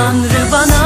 Tanrı bana